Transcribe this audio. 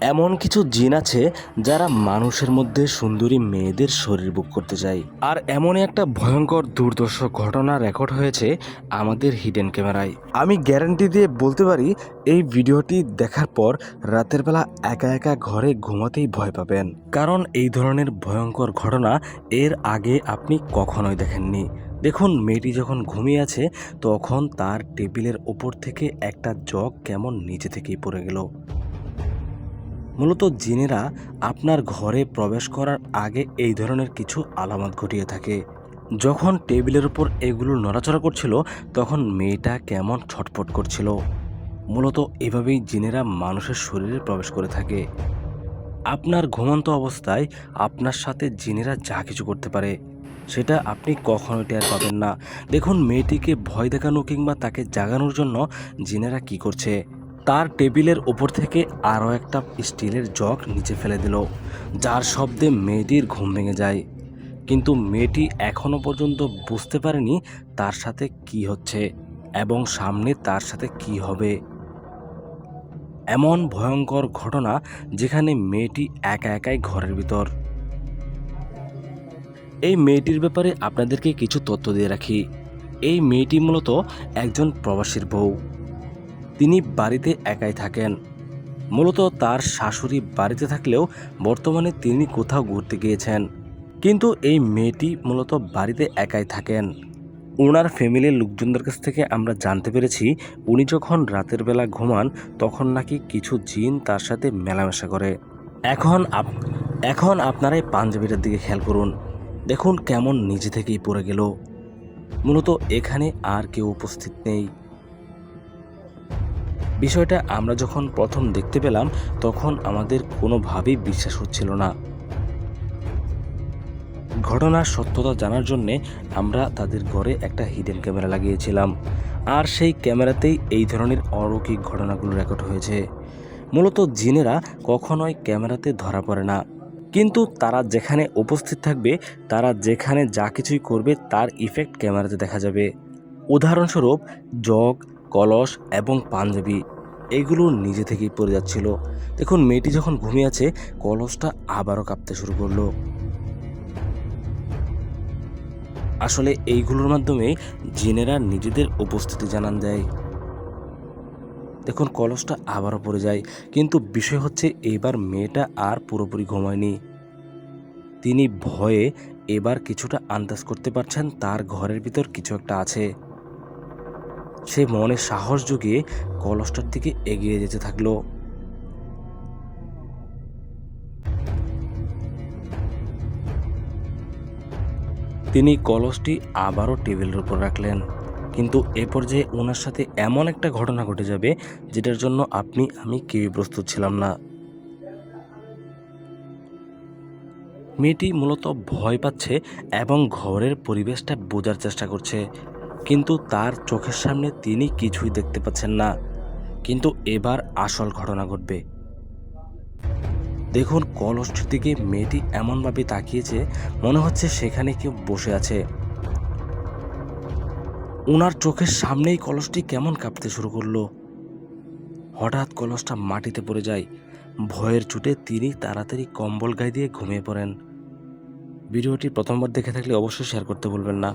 এমন কিছু জিন আছে যারা মানুষের মধ্যে সুন্দরী মেয়েদের শরীর বুক করতে চায়। আর এমনই একটা ভয়ঙ্কর দুর্দর্শ ঘটনা রেকর্ড হয়েছে আমাদের হিডেন ক্যামেরায়। আমি গ্যারান্টি দিয়ে বলতে পারি, এই ভিডিওটি দেখার পর রাতের বেলা একা একা ঘরে ঘুমাতেই ভয় পাবেন। কারণ এই ধরনের ভয়ঙ্কর ঘটনা এর আগে আপনি কখনোই দেখেননি। দেখুন, মেয়েটি যখন ঘুমিয়ে আছে, তখন তার টেবিলের ওপর থেকে একটা জগ কেমন নিচে থেকেই পড়ে গেল। মূলত জিনেরা আপনার ঘরে প্রবেশ করার আগে এই ধরনের কিছু আলামত ঘটিয়ে থাকে। যখন টেবিলের উপর এগুলো নড়াচড়া করছিল, তখন মেয়েটা কেমন ছটফট করছিল। মূলত এভাবেই জিনেরা মানুষের শরীরে প্রবেশ করে থাকে। আপনার ঘুমন্ত অবস্থায় আপনার সাথে জিনেরা যা কিছু করতে পারে, সেটা আপনি কখনোই টের পাবেন না। দেখুন, মেয়েটিকে ভয় দেখানো কিংবা তাকে জাগানোর জন্য জিনেরা কি করছে। তার টেবিলের ওপর থেকে আরও একটা স্টিলের জগ নিচে ফেলে দিল, যার শব্দে মেয়েটির ঘুম ভেঙে যায়। কিন্তু মেয়েটি এখনও পর্যন্ত বুঝতে পারেনি তার সাথে কি হচ্ছে এবং সামনে তার সাথে কি হবে। এমন ভয়ঙ্কর ঘটনা যেখানে মেয়েটি একা একাই ঘরের ভিতর। এই মেয়েটির ব্যাপারে আপনাদেরকে কিছু তথ্য দিয়ে রাখি। এই মেয়েটি মূলত একজন প্রবাসীর বউ। তিনি বাড়িতে একাই থাকেন। মূলত তার শাশুড়ি বাড়িতে থাকলেও বর্তমানে তিনি কোথাও ঘুরতে গিয়েছেন। কিন্তু এই মেয়েটি মূলত বাড়িতে একাই থাকেন। ওনার ফ্যামিলির লোকজনদের কাছ থেকে আমরা জানতে পেরেছি, উনি যখন রাতের বেলা ঘুমান, তখন নাকি কিছু জিন তার সাথে মেলামেশা করে। এখন আপ, এখন আপনারা এই পাঞ্জাবিটার দিকে খেয়াল করুন। দেখুন কেমন নিজে থেকেই পড়ে গেল। মূলত এখানে আর কেউ উপস্থিত নেই। বিষয়টা আমরা যখন প্রথম দেখতে পেলাম, তখন আমাদের কোনোভাবেই বিশ্বাস হচ্ছিল না। ঘটনার সত্যতা জানার জন্যে আমরা তাদের ঘরে একটা হিডেন ক্যামেরা লাগিয়েছিলাম। আর সেই ক্যামেরাতেই এই ধরনের অলৌকিক ঘটনাগুলো রেকর্ড হয়েছে। মূলত জিনেরা কখনোই ক্যামেরাতে ধরা পড়ে না। কিন্তু তারা যেখানে উপস্থিত থাকবে, তারা যেখানে যা কিছুই করবে, তার ইফেক্ট ক্যামেরাতে দেখা যাবে। উদাহরণস্বরূপ, জগ কলস এবং পাঞ্জাবি, এগুলো নিজে থেকেই পড়ে যাচ্ছিল। দেখুন, মেয়েটি যখন ঘুমিয়ে আছে, কলসটা আবারও কাঁপতে শুরু করল। আসলে এইগুলোর মাধ্যমে জিনেরা নিজেদের উপস্থিতি জানান দেয়। দেখুন, কলসটা আবারও পড়ে যায়, কিন্তু বিষয় হচ্ছে এবার মেয়েটা আর পুরোপুরি ঘুমায়নি। তিনি ভয়ে এবার কিছুটা আন্দাজ করতে পারছেন, তার ঘরের ভিতর কিছু একটা আছে। সে মনে সাহস জুগিয়ে কলসটার দিকে এগিয়ে যেতে থাকল। তিনি কলসটি আবারও টেবিলের উপর রাখলেন। কিন্তু এ পর্যায়ে ওনার সাথে এমন একটা ঘটনা ঘটে যাবে, যেটার জন্য আপনি, আমি কেউই প্রস্তুত ছিলাম না। মেয়েটি মূলত ভয় পাচ্ছে এবং ঘরের পরিবেশটা বোঝার চেষ্টা করছে। কিন্তু তার চোখের সামনে তিনি কিছুই দেখতে পাচ্ছেন না। কিন্তু এবার আসল ঘটনা ঘটবে। দেখুন, কলসটির দিকে মেয়েটি এমনভাবে তাকিয়েছে মনে হচ্ছে সেখানে কেউ বসে আছে। ওনার চোখের সামনেই কলসটি কেমন কাঁপতে শুরু করল। হঠাৎ কলসটা মাটিতে পড়ে যায়। ভয়ের চুটে তিনি তাড়াতাড়ি কম্বল গায়ে দিয়ে ঘুমিয়ে পড়েন। ভিডিওটি প্রথমবার দেখে থাকলে অবশ্যই শেয়ার করতে ভুলবেন না।